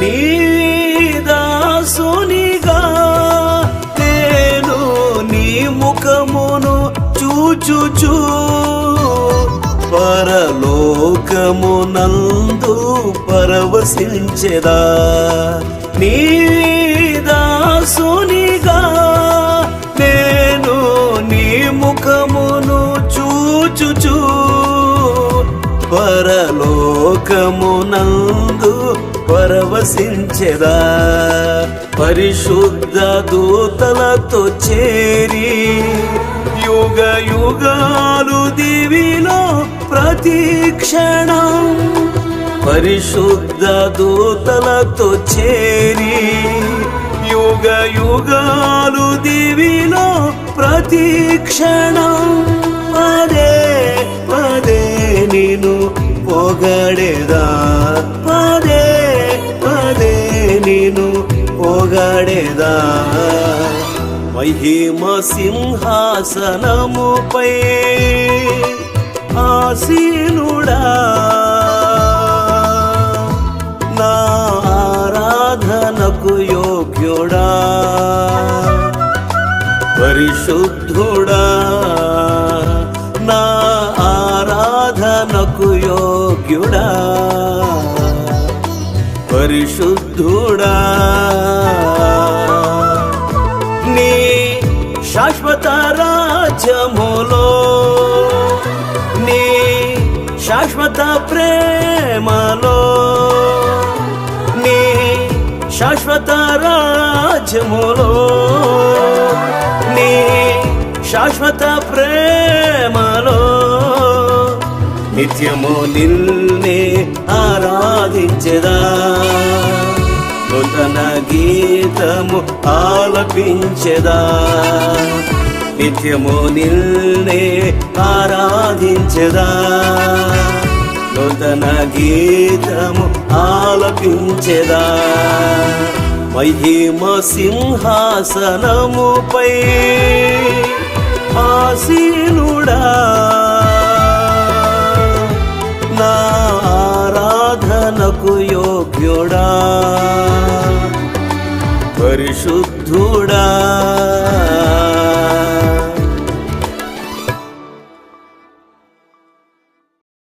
నీదాసునిగా నేను నీ ముఖమును చూచుచూ. పరలోకమునందు పరవశించెదా. నీదాసునిగా నేను నీ ముఖమును చూచుచూ. పరలోకమునందు పరవశించెదా. పరిశుద్ధ దూతలతో చేరి యుగ యుగాలు దివిలో ప్రతీక్షణం పరిశుద్ధ దూతలతో చేరి యుగ యుగాలు దివిలో ప్రతీక్షణం పదే పదే నేను పొగడేదా. పొగడేదా మహిమ సింహాసనముపై ఆసీనుడా? నా ఆరాధనకు యోగ్యుడా? పరిశుద్ధుడా? నా ఆరాధనకు యోగ్యుడా? పరిశుద్ధుడా? నీ శాశ్వత రాజ్యములో. నీ శాశ్వత ప్రేమలో. నీ శాశ్వత రాజ్యములో. నీ శాశ్వత ప్రేమలో. నిత్యము నిన్నే ఆరాధించదా. నూతన గీతము ఆలపించదా. నిత్యము నిన్నే ఆరాధించదా. నూతన గీతము ఆలపించదా. మహిమ సింహాసనముపై ఆసీనుడా. యోగ్యుడా పరిశుద్ధుడా.